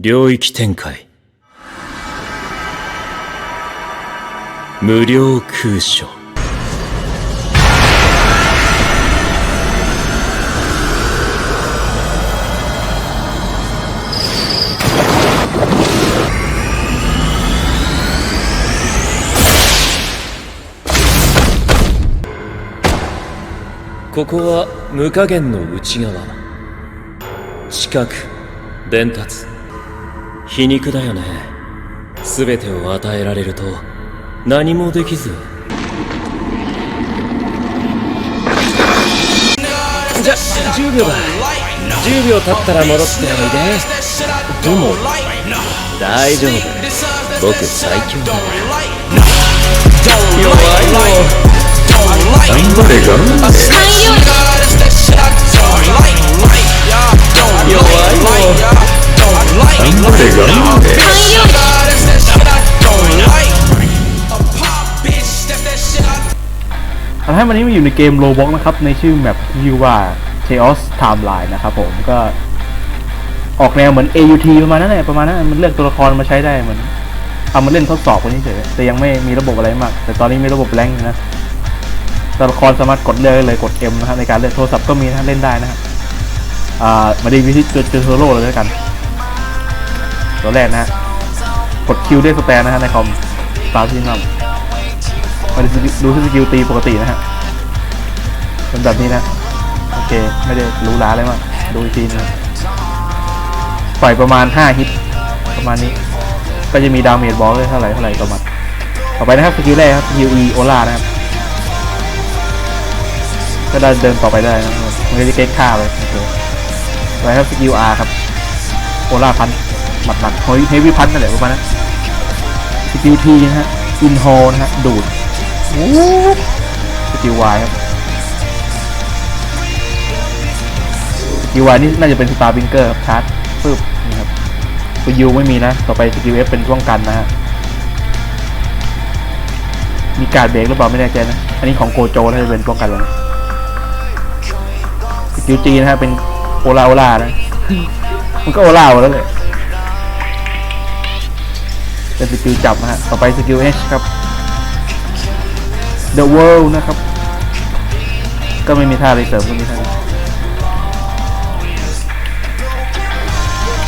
領域展開。無料空所。ここは無加減の内側。知覚伝達。皮肉だよね。全てを与えられると何もできず。じゃ10秒だ。10秒経ったら戻っておいで。でも大丈夫。僕最強だ弱いよ頑張れ頑張れ弱いよ like. ทำให้วันนี้มาอยู่ในเกมโลบ็อกนะครับ ในชื่อแมปที่ว่า Chaos Timeline นะครับผมก็ออกแนวเหมือน AUT ประมาณนั้นแหละประมาณนั้นมันเลือกตัวละครมาใช้ได้เหมือนเอามาเล่นทดสอบคนนี้เฉยแต่ยังไม่มีระบบอะไรมาก แต่ตอนนี้มีระบบแรงนะตัวละครสามารถกดเลือกเลยกด M นะครับในการเล่นโทรศัพท์ก็มีนะเล่นได้นะฮะอ่มาดีวิธีเจอเโซโล่เลยด้วยกัน ตัวแรกนะฮะกดคิวด้วยสแตนนะฮะในคอมตามที่นำมาดูสกิลตีปกตินะฮะเป็นแบบนี้นะ โอเค ไม่ได้รู้ล้าอะไรมากดูอีกทีนะปล่อยประมาณ 5 ฮิต ประมาณนี้ ก็จะมีดาเมจบอลเลยเท่าไหร่เท่าไหร่ประมาณต่อไปนะครับสกิลแรกครับสกิล E โอลานะครับก็ได้เดินต่อไปได้นะครับมันก็จะเก็ตค่าไปโอเคไปครับสกิล R ครับโอลาพัน หมัดหนักเฮฟวี่พันนั่นแหละประมาณนั้นสกิล T นะฮะอินโฮนะฮะดูดสกิลวายครับสกิลวายนี่น่าจะเป็นสตาร์บิงเกอร์ครับชาร์จปึ๊บนี่ครับตัวยูไม่มีนะ ต่อไปสกิลเอฟเป็นป้องกันนะฮะมีการเบรกหรือเปล่าไม่แน่ใจนะ อันนี้ของโกโจน่าจะเป็นป้องกันแล้วนะสกิลจีนะฮะเป็นโอลาโอลานะ มันก็โอลาหมดแล้วเลย เป็นสกิลจับนะฮะ ต่อไปสกิลเอชครับ The World นะครับ ก็ไม่มีท่าอะไรเสริมก็มีท่า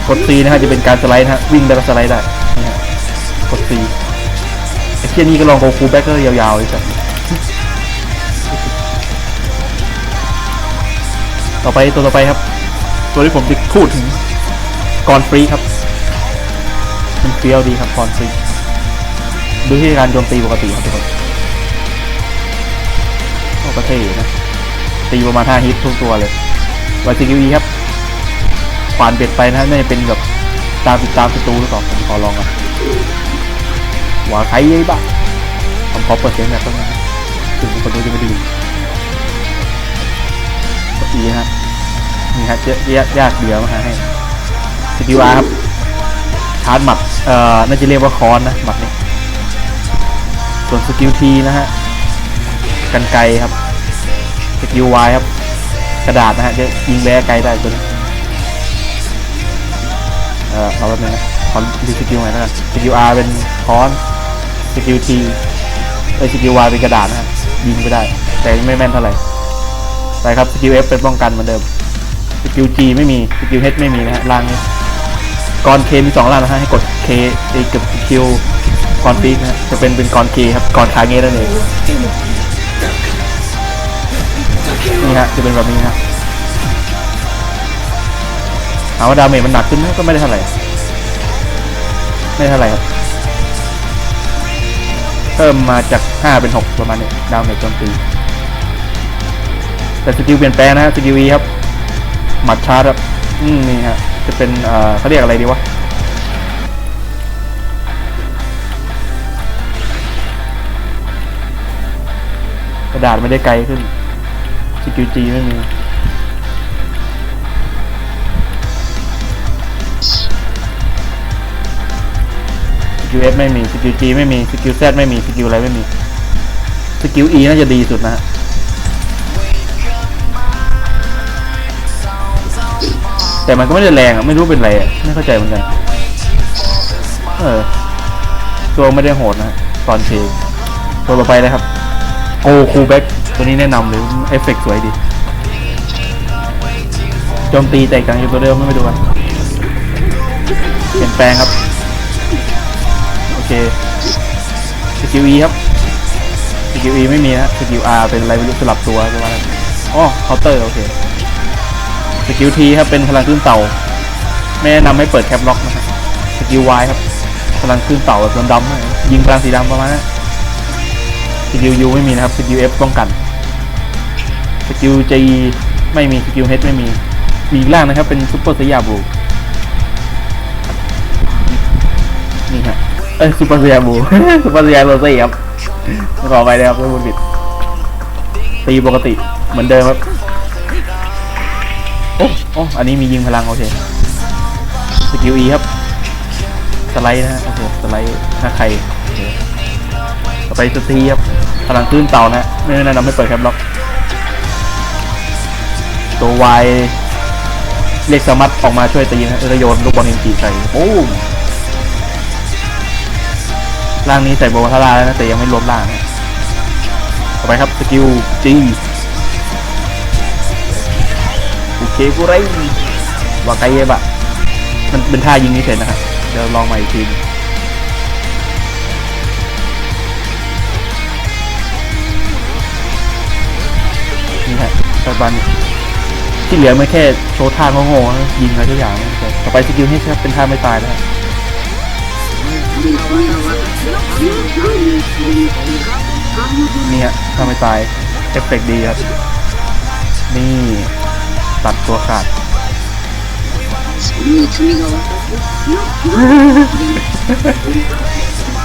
กด C นะฮะจะเป็นการสไลด์นะฮะ วิ่งได้ก็สไลด์ได้นี่ฮะกด C ไอ้เชี่ยนี่ก็ลองโกคูแบ็กก็ยาวๆเลยจ้ะต่อไปตัวต่อไปครับ ตัวที่ผมจะพูดถึงกอนฟรีครับ เฟี้ยวดีครับกอนฟรีดูที่การโจมตีปกติครับทุกคนโอ้ก็เท่นะ ตีประมาณ5ฮิตทุกตัวเลยวายซีกีครับควานเบ็ดไปนะน่าจะเป็นแบบตามติดตามศัตรูหรือเปล่าผมขอลองก่อนหวาใครยัยบ้าผมขอเปิดเสียงแบบต้นนะถึงคนดูจะไม่ดีกดอีฮะนี่ฮะเจ๊ยากยากเดียวมาให้สกิลอาร์ครับ ชาร์จหมัดเอ่อน่าจะเรียกว่าคอนนะหมัดนี้ส่วนสกิลทีนะฮะกันไกลครับสกิลวายครับ กระดาษนะฮะจะยิงแบไกลได้จนเอ่อเอาแบบนี้นะขอดูสกิลใหม่แล้วกันสกิลอาร์เป็นค้อนสกิลทีเอ้ยสกิลวายเป็นกระดาษนะฮะยิงไปได้ แต่ไม่แม่นเท่าไหร่ไปครับสกิลเอฟเป็นป้องกันเหมือนเดิมสกิลจีไม่มีสกิลเฮดไม่มีนะฮะล่างนี้ กอนเคมีสองล่างนะฮะให้กดเคไอ้กับสกิลกอนปีกนะจะเป็นเป็นกอนเคครับกอนคาเงนั่นเองนี่ฮะจะเป็นแบบนี้ฮะถามว่าดาเมจมันหนักขึ้นไหมก็ไม่ได้เท่าไหร่ไม่ได้เท่าไหร่ครับเพิ่มมาจาก 5 เป็น 6 ประมาณนี้ดาเมจโจมตีแต่สกิลเปลี่ยนแปลงนะสกิล E ครับหมัดชาร์จครับอืมนี่ฮะ จะเป็นเขาเรียกอะไรดีวะกระดาษไม่ได้ไกลขึ้นสกิลจีไม่มีสกิลเอฟไม่มีสกิลจีไม่มีสกิลแซไม่มีสกิลอะไรไม่มีสกิลอีน่าจะดีสุดนะฮะ แต่มันก็ไม่ได้แรงอะไม่รู้เป็นไรอะไม่เข้าใจเหมือนกันเออตัวไม่ได้โหดนะตอนเชงตัวต่อไปเลยครับโอ้คูแบ็กตัวนี้แนะนำเลยเอฟเฟกต์สวยดีโจมตีแตกต่างจากตัวเดิมไม่ไปดูกันเปลี่ยนแปลงครับ โอเคสกิล E ครับสกิล E ไม่มีนะสกิล R เป็นอะไรไม่รู้สลับตัวประมาณนั้นอ๋อเคาน์เตอร์โอเค สกิล T ครับเป็นพลังขึ้นเต่า ไม่แนะนำให้เปิดแคปล็อกนะครับสกิล Y ครับพลังขึ้นเต่าแบบดำๆยิงพลังสีดำประมาณนั้นสกิล U ไม่มีนะครับสกิล F ป้องกันสกิล G ไม่มีสกิล H ไม่มีมีล่างนะครับเป็นซุปเปอร์สยาบูนี่ฮะเอ้ยซุปเปอร์สยาบูซุปเปอร์สยาโรซี่ครับขอไปเลยครับไม่พูดผิดตีปกติเหมือนเดิมครับ โอ้อันนี้มียิงพลังโอเคสกิล E ครับ สไลด์นะฮะโอเคสไลด์ถ้าใครโอเคต่อไปสตีครับพลังคลื่นเต่านะฮะไม่แนะนำให้เปิดแคปล็อก ตัว Y เรียกสมัตออกมาช่วยตีนะแล้วโยนลูกบอลเอ็นจีใส่ปุ้มร่างนี้ใส่โบวาทาราแล้วนะแต่ยังไม่รวมร่างนะต่อไปครับสกิล G เคกูไรวาไกเยบะมันเป็นท่ายิงนี่เฉยนะครับเดี๋ยวลองใหม่อีกทีนี่ฮะปัจจุบันที่เหลือไม่แค่โชว์ท่าโง่ๆยิงอะไรทุกอย่างต่อไปสกิลนี่ครับเป็นท่าไม่ตายนะครับนี่ฮะท่าไม่ตายเอฟเฟกต์ดีครับนี่ ตัดตัวขาด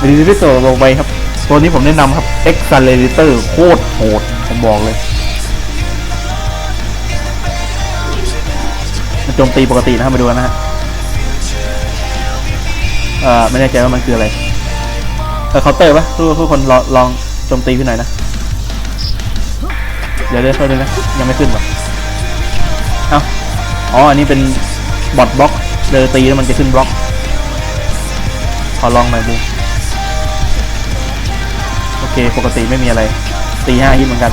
รีดิโตลงไปครับ ตัวนี้ผมแนะนำครับ Accelerator โคตรโหดผมบอกเลยมันโจมตีปกตินะครับมาดูกันนะฮะเอ่อไม่แน่ใจว่ามันคืออะไรเออเคาน์เตอร์ปะทุกทุกคนลองลองโจมตีขึ้นหน่อยนะ เดี๋ยวเดี๋ยวเข้าเลยนะยังไม่ขึ้นวะ เอ้าอ๋อ อันนี้เป็นบอทบล็อกเดินตีแล้วมันจะขึ้นบล็อก ขอลองหน่อยบูโอเค ปกติไม่มีอะไร ตีห้าฮิตเหมือนกัน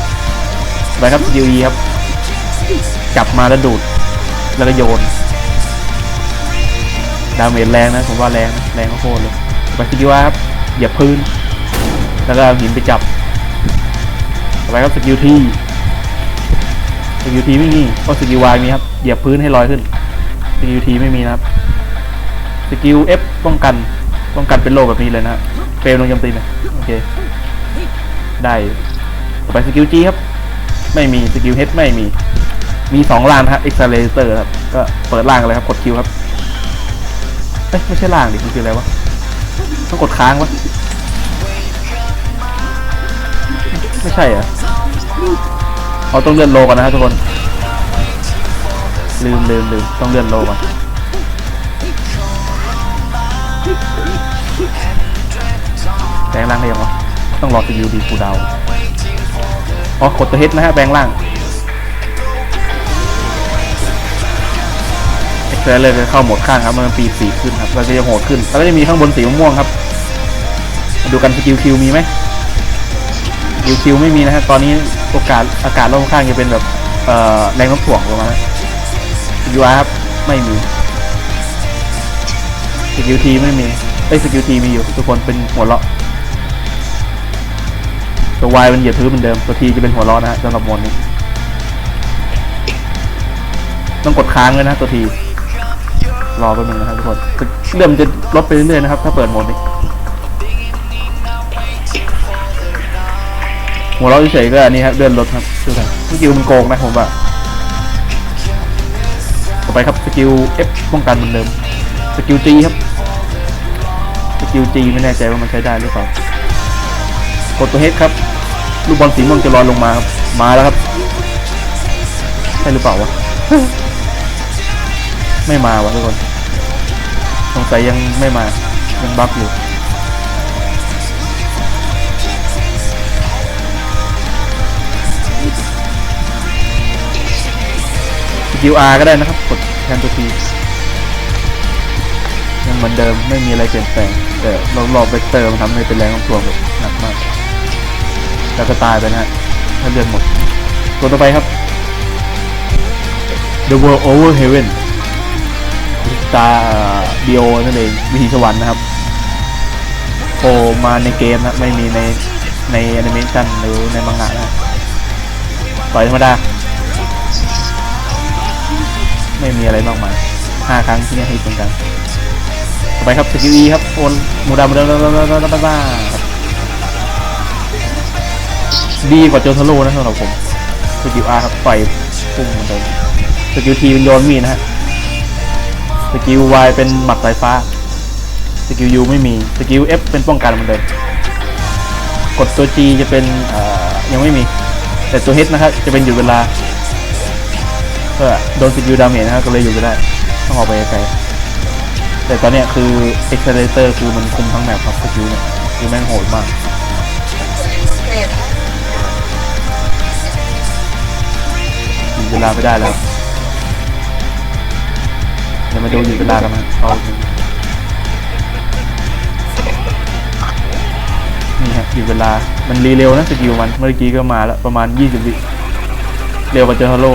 ไปครับยูอีครับ จับมาแล้วดูด แล้วก็โยน ดาเมจแรงนะ ผมว่าแรงแรงโคตรเลย ไปสกิลครับเหยียบพื้น แล้วก็เอาหินไปจับไปครับสกิลที่ สกิลทีไม่มีก็สกิลวายมีครับ เหยียบพื้นให้ลอยขึ้นสกิลทีไม่มีนะครับสกิล F ป้องกันป้องกันเป็นโลแบบนี้เลยนะเฟรมลงยำตีนะโอเค ได้ต่อไปสกิล G ครับ ไม่มีสกิล H ไม่มี มีสองล่างนะฮะ Accelerator ครับ ก็เปิดล่างกันเลยครับ กดคิวครับ เอ้ยไม่ใช่ล่างดิมันคืออะไรวะ ต้องกดค้างวะ ไม่ใช่เหรอ เราต้องเลื่อนโลก่อนนะครับทุกคน ลืมลืมลืมต้องเลื่อนโลก่อนแปลงร่างได้ยังวะต้องรอซียูดีฟูดาวอ๋อกดตัวเฮดนะฮะแปลงร่างเอ็กเซลเลยเข้าหมดข้างครับมันปีสีขึ้นครับเราจะโหดขึ้นแล้วก็จะมีข้างบนสีม่วงครับ ดูกันสกิลคิวมีไหม สกิลคิวไม่มีนะฮะตอนนี้โอกาสอากาศรอบข้างจะเป็นแบบแรงน้มถ่วงประมาณนั้นยูอาร์ครับไม่มีสกิลทีไม่มีไอ้สกิลทีมีอยู่ทุกคนเป็นหัวเราะตัววายมันเหยียบพื้นเหมือนเดิมตัวทีจะเป็นหัวเราะนะฮะสำหรับมดนี้ต้องกดค้างเลยนะตัวทีรอแป๊บนึงนะครับทุกคนเลื่มจะลดไปเรื่อยๆนะครับ ถ้าเปิดโหมดนี้ หัวเราเฉยๆก็อันนี้ครับเลื่อนรถครับดูกันสกิลมันโกงนะผมว่าต่อไปครับสกิล F ป้องกันเหมือนเดิมสกิล G ครับสกิล G ไม่แน่ใจว่ามันใช้ได้หรือเปล่ากดตัว H ครับลูกบอลสีม่วงจะลอยลงมาครับมาแล้วครับใช่หรือเปล่าวะไม่มาวะทุกคนสงสัยยังไม่มายังบัฟอยู่ กิล R ก็ได้นะครับ กดแทนตัว T ยังเหมือนเดิมไม่มีอะไรเปลี่ยนแปลงแต่รอบๆเวกเตอร์มันทำให้เป็นแรงโน้มถ่วงแบบหนักมากแล้วก็ตายไปนะฮะถ้าเลือดหมด ตัวต่อไปครับ The World Over Heaven ตาเดีโอนั่นเองวิธีสวรรค์นะครับโผล่มาในเกมนะไม่มีในในแอนิเมชันหรือในมังงะนะต่อยธรรมดา ไม่มีอะไรมากมายห้าครั้งที่นี่ฮิตเหมือนกันต่อไปครับสกิล E ครับโอนหมูดามูดามูดามูดามูดามูดาครับดีกว่าโจนทาโร่นะสำหรับผมสกิล R ครับปล่อยพุ่งเหมือนเดิมสกิล T เป็นโยนมีดนะฮะสกิล Y เป็นหมัดสายฟ้าสกิล U ไม่มีสกิล F เป็นป้องกันมือนเดิมกดตัว G จะเป็นยังไม่มี แต่ตัว H นะครับจะเป็นหยุดเวลา เออโดนสกิลดาเมจนะครับก็เลยหยุดไม่ได้ ต้องออกไปไกลแต่ตอนเนี้ยคือ Accelerator คือมันคุมทั้งแมปครับสกิลเนี่ยคือแม่งโหดมากยุดเวลาไม่ได้แล้วเดี๋ยวมาดูหยุดเวลากันนะเอานี่ฮะหยุดเวลา มันรีเร็วนะสกิลมัน เมื่อกี้ก็มาแล้วประมาณ 20วิ เร็วกว่าเจอฮัลโล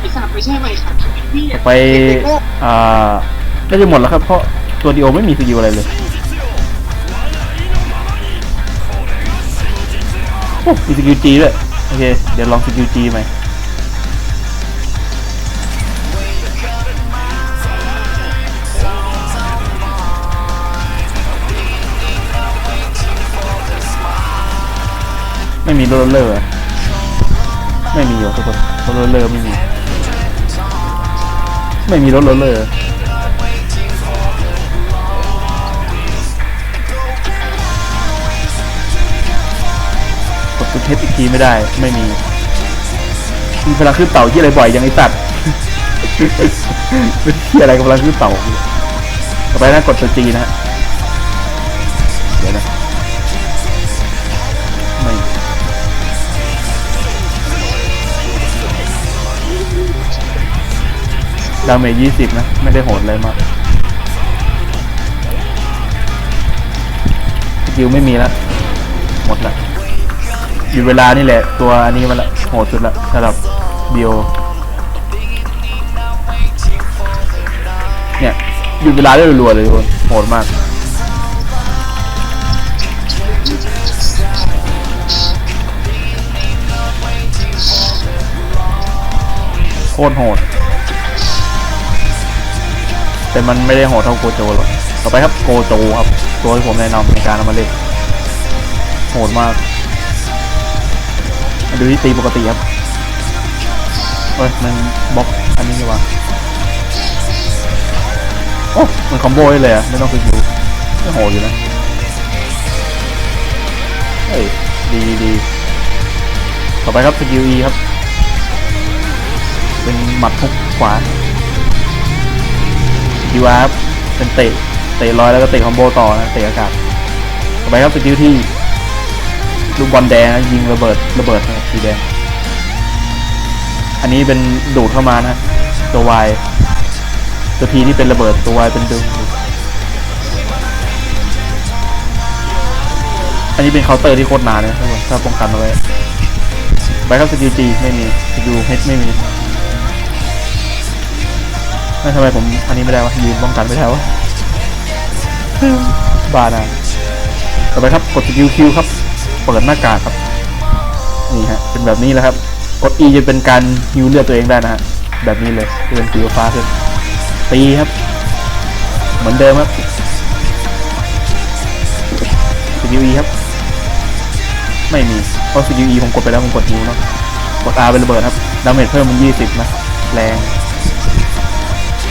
ไอ้สัตว์ไม่ใช่ไหมครับพี่ไปอ่าน่าจะหมดแล้วครับเพราะตัวดีโอไม่มีสกิลอะไรเลยโอ้มีสกิลจีด้วยโอเค เดี๋ยวลองสกิลจีใหม่ไม่มีโรลเลอร์ ไม่มีหรอทุกคนโรลเลอร์ไม่มี ไม่มีรถรลเลอร์กดตัวเทสอีกทีไม่ได้ ไม่มีมีพลังขึ้นเต่าที่อะไรบ่อยยังไอสัตว์เป็นที่อะไรกับพลังขึ้นเต่าต่อไปนะกดตัวจีนะฮะเดี๋ยวนะ ดาเมจยี่สิบนะ ไม่ได้โหดเลยมากสกิลไม่มีแล้วหมดละหยุดเวลานี่แหละ ตัวอันนี้มันละโหดสุดละสำหรับเบิโอเนี่ยหยุดเวลาได้รัวๆเลยทุกคนโหดมากโคตรโหด แต่มันไม่ได้โหดเท่าโกโจหรอกต่อไปครับโกโจครับตัวที่ผมแนะนำในการเอามาเล่นโหดมากมาดูที่ตีปกติครับเฮ้ยมันบล็อกอันนี้ดีกว่าโอ้มันคอมโบเลยอะไม่ต้องสกิลไม่โหดอยู่นะเฮ้ยดีดีดีต่อไปครับสกิล E ครับ เป็นหมัดทุกขวา ยูอาร์เป็นเตะเตะลอยแล้วก็เตะคอมโบต่อนะเตะอากาศต่อไปครับสกิลที่ลูกบอลแดงนะยิงระเบิดระเบิดนะสีแดงอันนี้เป็นดูดเข้ามานะตัววายตัวทีนี่เป็นระเบิดตัววายเป็นดึงอันนี้เป็นเคาน์เตอร์ที่โคตรนานเลยครับผมถ้าป้องกันเอาไว้ไปครับสกิลจีไม่มีสกิลเฮดไม่มี ไม่ทำไมผมอันนี้ไม่ได้วะยืนป้องกันไม่ได้วะบานะต่อไปครับกดสกิลคิวครับ เปิดหน้ากากครับ นี่ฮะ เป็นแบบนี้แหละครับ กด E จะเป็นการฮิวเลือดตัวเองได้นะฮะ แบบนี้เลยจะเป็นสีฟ้าขึ้นตีครับ เหมือนเดิมครับสกิล E ครับ ไม่มี เพราะสกิล E ผมกดไปแล้วผมกดฮิวเนาะ กด R เป็นระเบิดครับ ดาเมจเพิ่มมันยี่สิบนะ แรง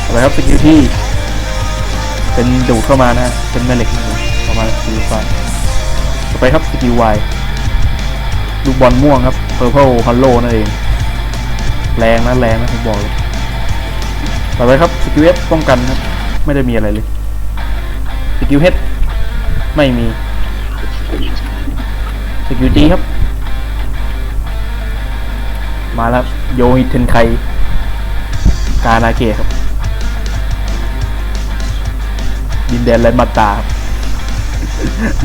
ต่อไปครับสกิลที่ เป็นดูดเข้ามานะเป็นแม่เหล็กเลยประมาณสกิลไฟต่อไปครับสกิลวลูกบอลม่วงครับ Purple Hollow นั่นเอง แรงนะแรงนะผมบอกเลยต่อไปครับสกิลเอฟป้องกันครับ ไม่ได้มีอะไรเลยสกิลเฮดไม่มีสกิลจีครับ มาแล้วโยฮิเทนไค กานาเกะครับ ดนแลนด์มาตาครับ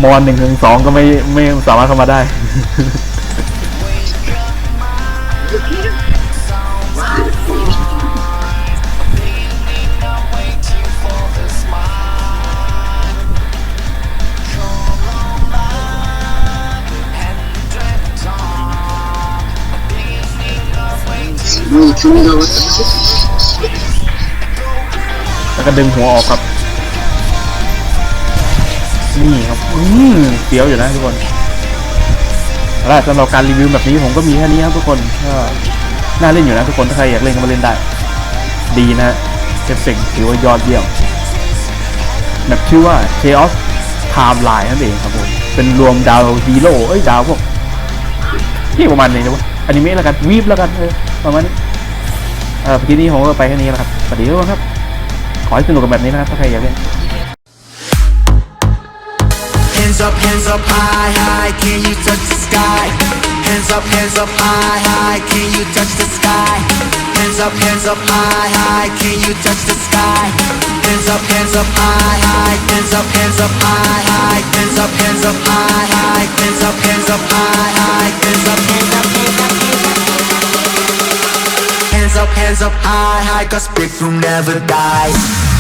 มอนหนึ่งถึงสองก็ไม่ไม่สามารถเข้ามาได้มีคือเราแล้วก็ดึงหัวออกครับ นี่ครับอืมเสียวอยู่นะทุกคนแล้วสำหรับการรีวิวแบบนี้ผมก็มีแค่นี้ครับทุกคนก็น่าเล่นอยู่นะทุกคนถ้าใครอยากเล่นก็มาเล่นได้ ดีนะเซฟเซ็งถือว่ายอดเยี่ยมแบบชื่อว่า Chaos Timeline นั่นเองครับผมเป็นรวมดาวฮีโร่เอ้ยดาวพวกที่ประมาณนี้นะวะอนิเมะแล้วกันวีบแล้วกันเออประมาณนี้เออทีนี้ผมก็ไปแค่นี้แล้วครับสวัสดีทุกคนครับ ขอให้สนุกกับแบบนี้นะครับถ้าใครอยากเล่น Hands up, hands up high, high, can you touch the sky? Hands up, hands up high, high, can you touch the sky? Hands up, hands up high, high, can you touch the sky? Hands up, hands up high, high, hands up, hands up high, high, hands up, hands up high, high, hands up, hands up high, high, hands up, hands up, hands up, hands up. Hands up, hands up high, high, cause breakthrough never dies.